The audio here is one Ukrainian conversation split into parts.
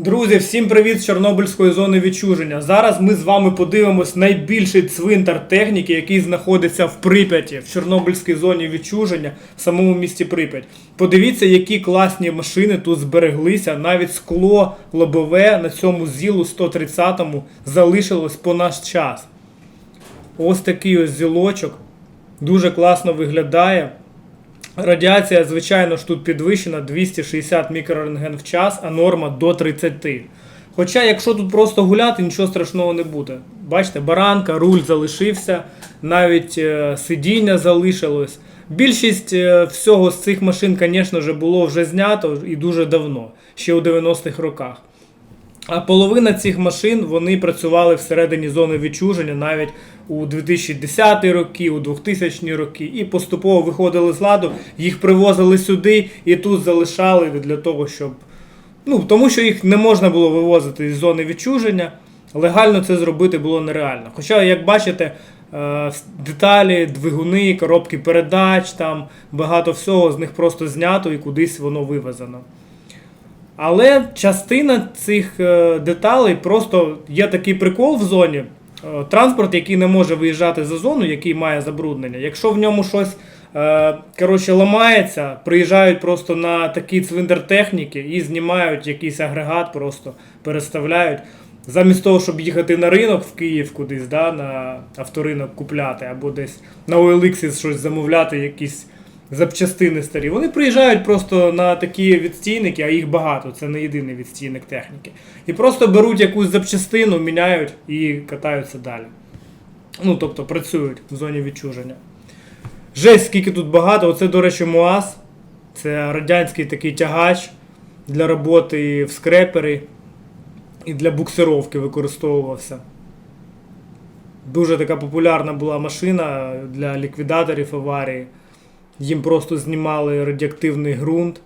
Друзі, всім привіт з Чорнобильської зони відчуження. Зараз ми з вами подивимось найбільший цвинтар техніки, який знаходиться в Прип'яті, в Чорнобильській зоні відчуження, в самому місті Прип'ять. Подивіться, які класні машини тут збереглися. Навіть скло лобове на цьому зілу 130-му залишилось по наш час. Ось такий ось зілочок. Дуже класно виглядає. Радіація, звичайно ж, тут підвищена 260 мікрорентген в час, а норма до 30. Хоча, якщо тут просто гуляти, нічого страшного не буде. Бачите, баранка, руль залишився, навіть е, сидіння залишилось. Більшість е, всього з цих машин, звісно було вже знято і дуже давно, ще у 90-х роках. А половина цих машин вони працювали всередині зони відчуження навіть у 2010 роки, у 2000 роки, і поступово виходили з ладу, їх привозили сюди і тут залишали для того, щоб. Ну, тому що їх не можна було вивозити з зони відчуження. Легально це зробити було нереально. Хоча, як бачите, е, деталі, двигуни, коробки передач, там багато всього з них просто знято і кудись воно вивезено. Але частина цих е, деталей просто є такий прикол в зоні. Е, Транспорт, який не може виїжджати за зону, який має забруднення, якщо в ньому щось е, коротше, ламається, приїжджають просто на такий цвинтар техніки і знімають якийсь агрегат, просто переставляють. Замість того, щоб їхати на ринок в Київ кудись, да, на авторинок купляти, або десь на OLX щось замовляти, якісь запчастини старі. Вони приїжджають просто на такі відстійники, а їх багато, це не єдиний відстійник техніки. І просто беруть якусь запчастину, міняють і катаються далі. Ну, тобто працюють в зоні відчуження. Жесть, скільки тут багато. Оце, до речі, МУАЗ. Це радянський такий тягач для роботи в скрепері і для буксировки використовувався. Дуже така популярна була машина для ліквідаторів аварії. Їм просто знімали радіоактивний ґрунт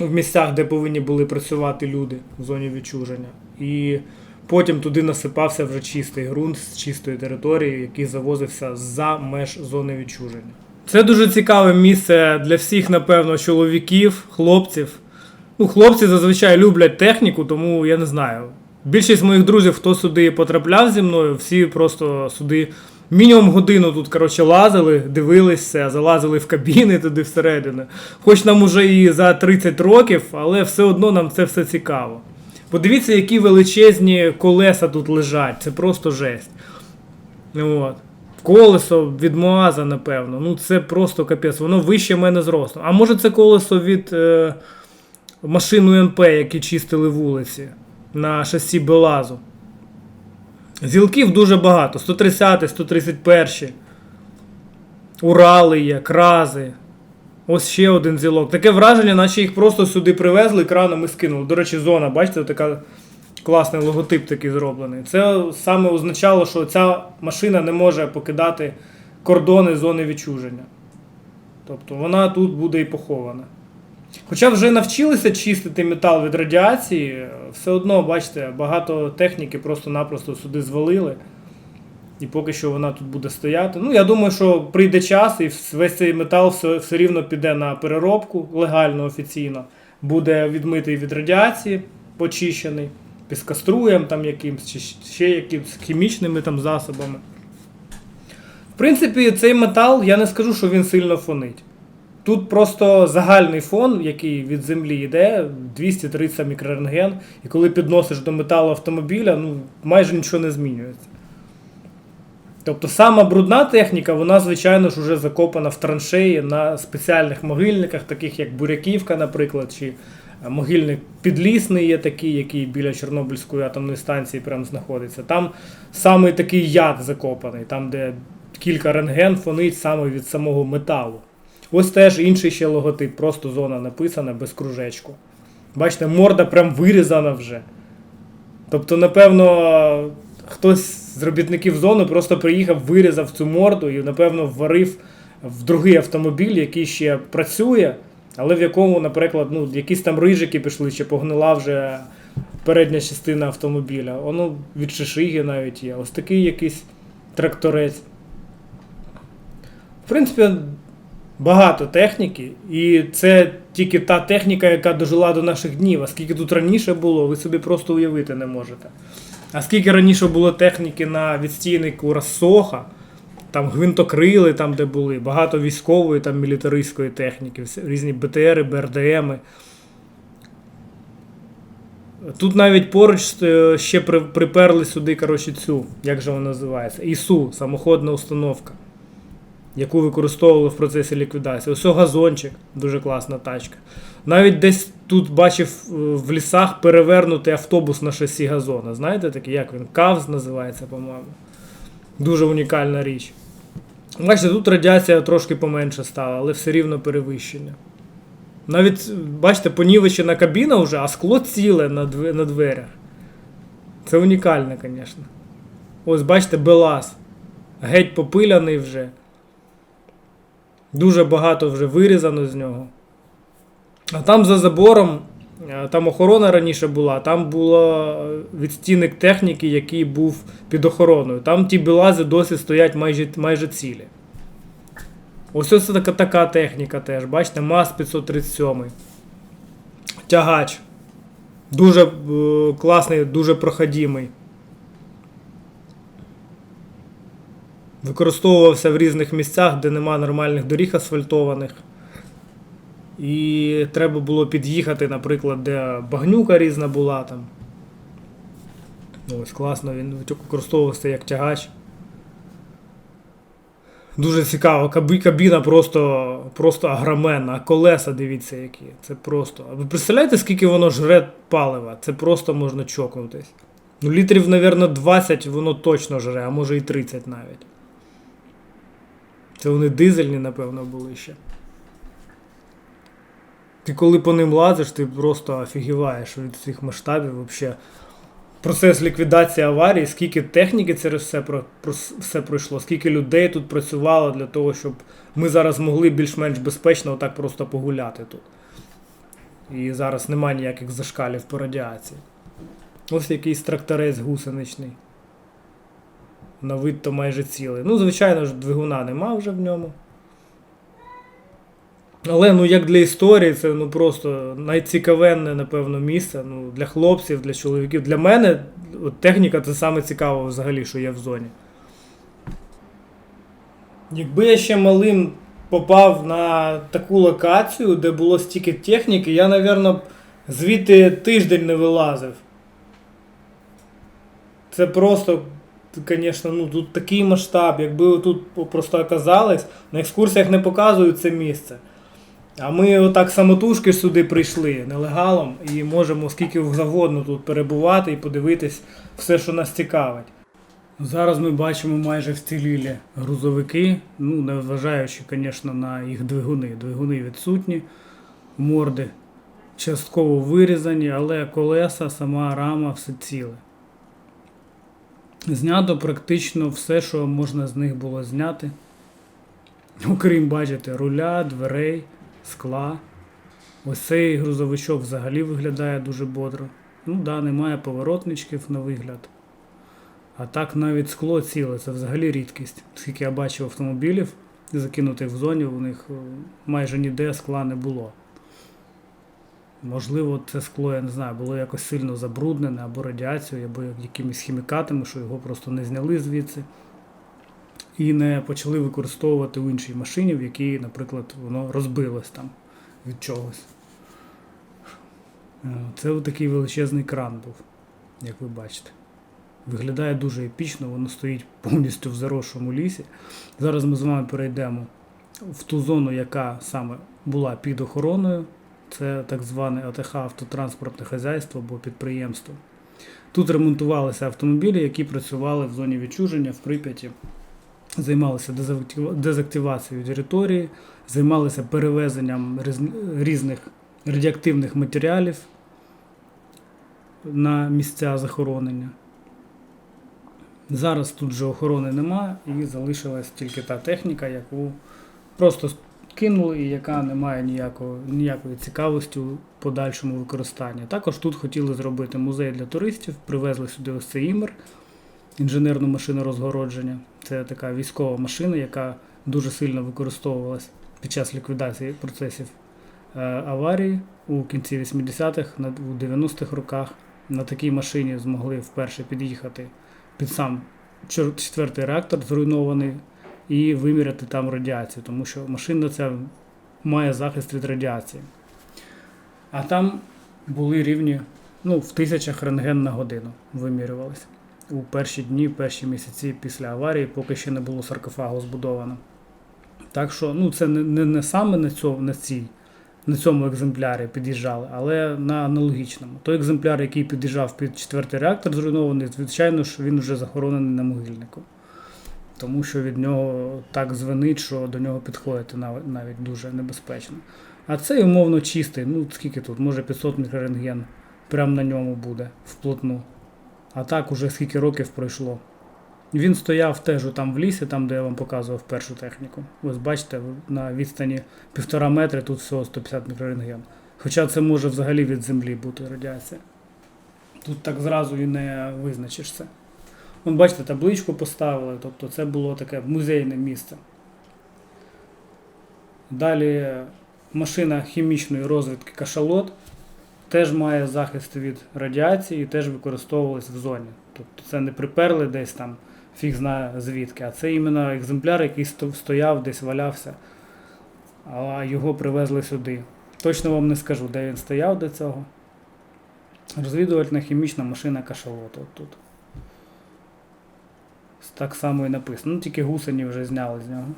в місцях, де повинні були працювати люди в зоні відчуження. І потім туди насипався вже чистий ґрунт з чистої території, який завозився за меж зони відчуження. Це дуже цікаве місце для всіх, напевно, чоловіків, хлопців. Ну, хлопці зазвичай люблять техніку, тому я не знаю. Більшість моїх друзів, хто сюди потрапляв зі мною, всі просто сюди мінімум годину тут коротше, лазили, дивилися, залазили в кабіни туди всередину. Хоч нам уже і за 30 років, але все одно нам це все цікаво. Подивіться, які величезні колеса тут лежать, це просто жесть. От. Колесо від Моаза, напевно. Ну це просто капець, воно вище мене зросту. А може це колесо від е, машин УНП, які чистили вулиці на шасі Белазу. Зілків дуже багато. 130, 131. Урали є, крази. Ось ще один зілок. Таке враження, наче їх просто сюди привезли, краном і скинули. До речі, зона, бачите, така класний логотип такий зроблений. Це саме означало, що ця машина не може покидати кордони зони відчуження. Тобто вона тут буде і похована. Хоча вже навчилися чистити метал від радіації, все одно, бачите, багато техніки просто-напросто сюди звалили. І поки що вона тут буде стояти. Ну, я думаю, що прийде час і весь цей метал все, все рівно піде на переробку легально, офіційно. Буде відмитий від радіації, почищений, піскоструєм там якимсь, чи ще якимсь хімічними там засобами. В принципі, цей метал, я не скажу, що він сильно фонить. Тут просто загальний фон, який від землі йде, 230 мікрорентген, і коли підносиш до металу автомобіля, ну майже нічого не змінюється. Тобто сама брудна техніка, вона, звичайно ж, вже закопана в траншеї на спеціальних могильниках, таких як Буряківка, наприклад, чи е, могильник підлісний є такий, який біля Чорнобильської атомної станції прям знаходиться. Там саме такий яд закопаний, там, де кілька рентген фонить саме від самого металу. Ось теж інший ще логотип, просто зона написана без кружечку. Бачите, морда прям вирізана вже. Тобто, напевно, хтось з робітників зони просто приїхав, вирізав цю морду і, напевно, вварив в другий автомобіль, який ще працює, але в якому, наприклад, ну, якісь там рижики пішли, чи погнила вже передня частина автомобіля. Воно від шишиги навіть є. Ось такий якийсь тракторець. В принципі, Багато техніки, і це тільки та техніка, яка дожила до наших днів. А скільки тут раніше було, ви собі просто уявити не можете. А скільки раніше було техніки на відстійнику Рассоха, там гвинтокрили, там де були, багато військової, там мілітаристської техніки, різні БТРи, БРДМи. Тут навіть поруч е, ще приперли сюди, коротше, цю, як же вона називається? ІСУ, самоходна установка, яку використовували в процесі ліквідації. Ось газончик, дуже класна тачка. Навіть десь тут бачив е, в лісах перевернутий автобус на шасі газона. Знаєте такий, як він? Кавз називається, по-моєму. Дуже унікальна річ. Бачите, тут радіація трошки поменше стала, але все рівно перевищення. Навіть, бачите, понівечена кабіна вже, а скло ціле на, две- на дверях. Це унікально, звісно. Ось, бачите, Белаз. Геть попиляний вже. Дуже багато вже вирізано з нього. А там за забором, е, там охорона раніше була, там було відстійник техніки, який був під охороною. Там ті білази досі стоять майже, майже цілі. Ось ось така, така техніка теж. Бачите, МАЗ 537. Тягач. Дуже е, класний, дуже проходимий. Використовувався в різних місцях, де нема нормальних доріг асфальтованих. І треба було під'їхати, наприклад, де багнюка різна була там. Ось класно, він використовувався як тягач. Дуже цікаво, кабіна просто, просто агроменна, а колеса дивіться які. Це просто. А ви представляєте, скільки воно жре палива? Це просто можна чокнутись. Ну, літрів, мабуть, 20 воно точно жре, а може і 30 навіть. Це вони дизельні, напевно, були ще. Ти коли по ним лазиш, ти просто офігіваєш від цих масштабів взагалі. Процес ліквідації аварії, скільки техніки через все, про, про, все пройшло, скільки людей тут працювало для того, щоб ми зараз могли більш-менш безпечно отак просто погуляти тут. І зараз немає ніяких зашкалів по радіації. Ось якийсь тракторець гусеничний. На вид то майже цілий. Ну, звичайно ж, двигуна нема вже в ньому. Але ну як для історії, це ну просто найцікавенне, напевно, місце. Ну, для хлопців, для чоловіків. Для мене от, техніка це саме цікаво взагалі, що є в зоні. Якби я ще малим попав на таку локацію, де було стільки техніки, я, напевно, звідти тиждень не вилазив. Це просто, звісно, ну тут такий масштаб. Якби тут просто оказались, на екскурсіях не показують це місце. А ми отак самотужки сюди прийшли нелегалом і можемо скільки завгодно тут перебувати і подивитись все, що нас цікавить. Зараз ми бачимо майже вцілілі грузовики, ну, незважаючи, звісно, на їх двигуни. Двигуни відсутні, морди частково вирізані, але колеса, сама рама, все ціле. Знято практично все, що можна з них було зняти. Окрім, бачите, руля, дверей, скла. Ось цей грузовичок взагалі виглядає дуже бодро. Ну да, немає поворотничків на вигляд. А так навіть скло ціле, це взагалі рідкість. Скільки я бачив автомобілів, закинутих в зоні, у них е, майже ніде скла не було. Можливо, це скло, я не знаю, було якось сильно забруднене або радіацією, або якимись хімікатами, що його просто не зняли звідси. І не почали використовувати у іншій машині, в якій, наприклад, воно розбилось там від чогось. Е, Це такий величезний кран був, як ви бачите. Виглядає дуже епічно, воно стоїть повністю в заросшому лісі. Зараз ми з вами перейдемо в ту зону, яка саме була під охороною. Це так зване АТХ автотранспортне хазяйство або підприємство. Тут ремонтувалися автомобілі, які працювали в зоні відчуження в Прип'яті, займалися дезактивацією території, займалися перевезенням різних радіоактивних матеріалів на місця захоронення. Зараз тут же охорони нема і залишилась тільки та техніка, яку просто кинули і яка не має ніякого, ніякої цікавості у подальшому використанні. Також тут хотіли зробити музей для туристів, привезли сюди ось цей імер, інженерну машину розгородження. Це така військова машина, яка дуже сильно використовувалась під час ліквідації процесів е, аварії у кінці 80-х, на- у 90-х роках на такій машині змогли вперше під'їхати під сам четвертий реактор, зруйнований, і виміряти там радіацію, тому що машина ця має захист від радіації. А там були рівні ну, в тисячах рентген на годину вимірювалися у перші дні, перші місяці після аварії, поки ще не було саркофагу збудовано. Так що ну, це не, не, не саме на, цьому, на, цій, на цьому екземплярі під'їжджали, але на аналогічному. Той екземпляр, який під'їжджав під четвертий реактор зруйнований, звичайно ж, він вже захоронений на могильнику. Тому що від нього так звенить, що до нього підходити нав- навіть дуже небезпечно. А цей умовно чистий, ну скільки тут, може 500 мікрорентген прямо на ньому буде вплотну. А так уже скільки років пройшло. Він стояв теж там в лісі, там, де я вам показував першу техніку. Ось бачите, на відстані півтора метри тут всього 150 мікрорентген. Хоча це може взагалі від землі бути радіація. Тут так зразу і не визначишся. Вон, бачите, табличку поставили, тобто це було таке музейне місце. Далі машина хімічної розвідки кашалот теж має захист від радіації і теж використовувалась в зоні. Тобто це не приперли десь там, фіг знає звідки, а це іменно екземпляр, який стояв, десь валявся, а його привезли сюди. Точно вам не скажу, де він стояв до цього. Розвідувальна хімічна машина кашалот. От тут. Так само і написано. Ну, тільки гусені вже зняли з нього.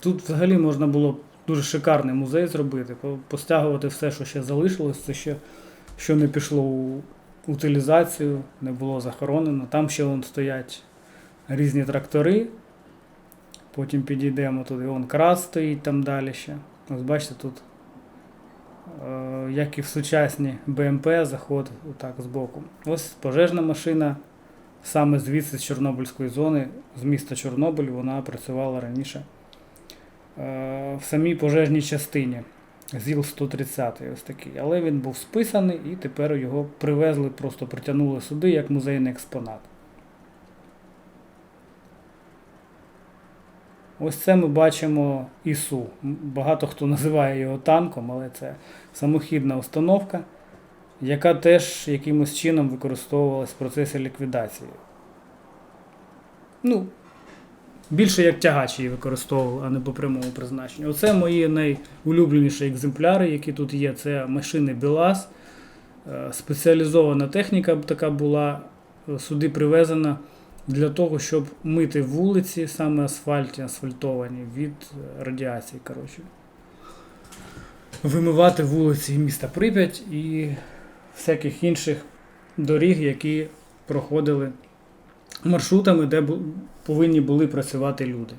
Тут взагалі можна було дуже шикарний музей зробити, постягувати все, що ще залишилось, це ще що не пішло у утилізацію, не було захоронено. Там ще вон стоять різні трактори. Потім підійдемо туди, вон крас стоїть там далі ще. Ось бачите, тут, як і в сучасні БМП, заход отак збоку. Ось пожежна машина. Саме звідси з Чорнобильської зони, з міста Чорнобиль, вона працювала раніше е, в самій пожежній частині. ЗІЛ-130 ось такий. Але він був списаний і тепер його привезли, просто притягнули сюди як музейний експонат. Ось це ми бачимо ІСУ. Багато хто називає його танком, але це самохідна установка, яка теж якимось чином використовувалась в процесі ліквідації. Ну, більше як тягач її використовував, а не по прямому призначенню. Оце мої найулюбленіші екземпляри, які тут є. Це машини БелАЗ. Е, Спеціалізована техніка така була е, сюди привезена для того, щоб мити вулиці, саме асфальті, асфальтовані від е, радіації. Коротше. Вимивати вулиці міста Прип'ять і всяких інших доріг, які проходили маршрутами, де повинні були працювати люди.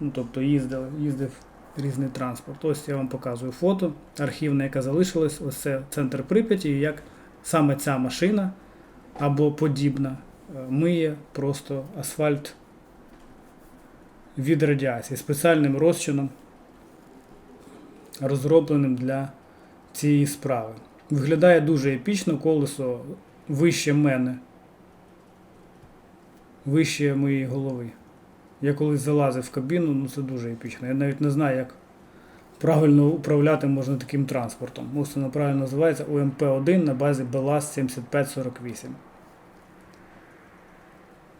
Ну, тобто їздили, їздив різний транспорт. Ось я вам показую фото архівне, яке залишилось. Ось це центр Прип'яті, і як саме ця машина або подібна миє просто асфальт від радіації спеціальним розчином, розробленим для цієї справи. Виглядає дуже епічно, колесо вище мене вище моєї голови. Я колись залазив в кабіну, ну це дуже епічно. Я навіть не знаю, як правильно управляти можна таким транспортом. Ось воно правильно називається ОМП-1 на базі БелАЗ 7548.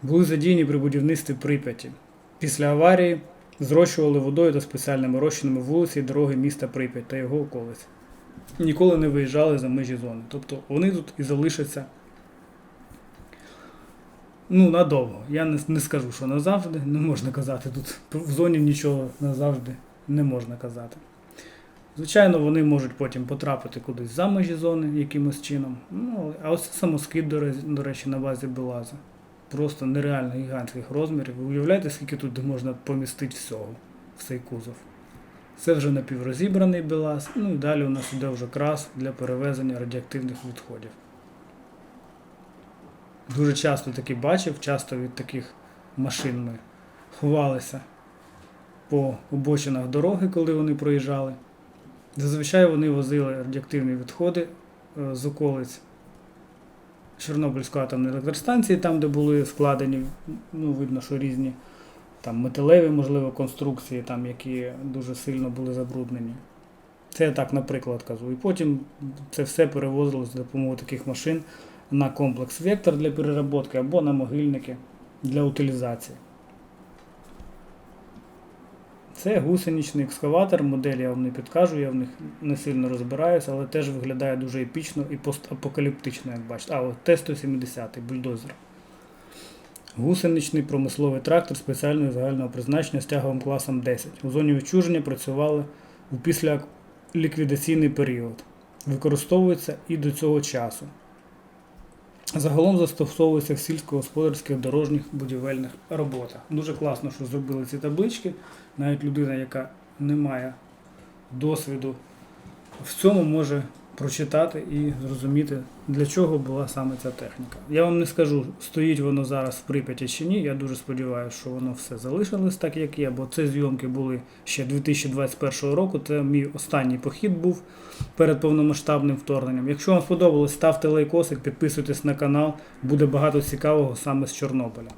Були задіяні при будівництві Прип'яті. Після аварії зрощували водою та спеціальними розчинами вулиці і дороги міста Прип'ять та його околиць. Ніколи не виїжджали за межі зони. Тобто вони тут і залишаться Ну, надовго. Я не, не скажу, що назавжди. Не можна казати тут. В зоні нічого назавжди не можна казати. Звичайно, вони можуть потім потрапити кудись за межі зони якимось чином. Ну, а ось це самоскид, до, речі, на базі Белаза. Просто нереально гігантських розмірів. Ви уявляєте, скільки тут можна помістити всього в цей кузов. Це вже напіврозібраний Белаз. Ну і далі у нас іде вже крас для перевезення радіоактивних відходів. Дуже часто таки бачив, часто від таких машин ми ховалися по обочинах дороги, коли вони проїжджали. Зазвичай вони возили радіоактивні відходи е, з околиць Чорнобильської атомної електростанції, там, де були складені, ну, видно, що різні там металеві, можливо, конструкції, там, які дуже сильно були забруднені. Це я так, наприклад, кажу. І потім це все перевозилось за допомогою таких машин на комплекс Вектор для переработки або на могильники для утилізації. Це гусеничний екскаватор, модель я вам не підкажу, я в них не сильно розбираюся, але теж виглядає дуже епічно і постапокаліптично, як бачите. А, от Т-170, бульдозер. Гусеничний промисловий трактор спеціального загального призначення з тяговим класом 10. У зоні відчуження працювали у післяліквідаційний період. Використовується і до цього часу. Загалом застосовується в сільськогосподарських дорожніх будівельних роботах. Дуже класно, що зробили ці таблички. Навіть людина, яка не має досвіду в цьому, може прочитати і зрозуміти, для чого була саме ця техніка. Я вам не скажу, стоїть воно зараз в Прип'яті чи ні. Я дуже сподіваюся, що воно все залишилось так, як є, бо це зйомки були ще 2021 року. Це мій останній похід був перед повномасштабним вторгненням. Якщо вам сподобалось, ставте лайкосик, підписуйтесь на канал, буде багато цікавого саме з Чорнобиля.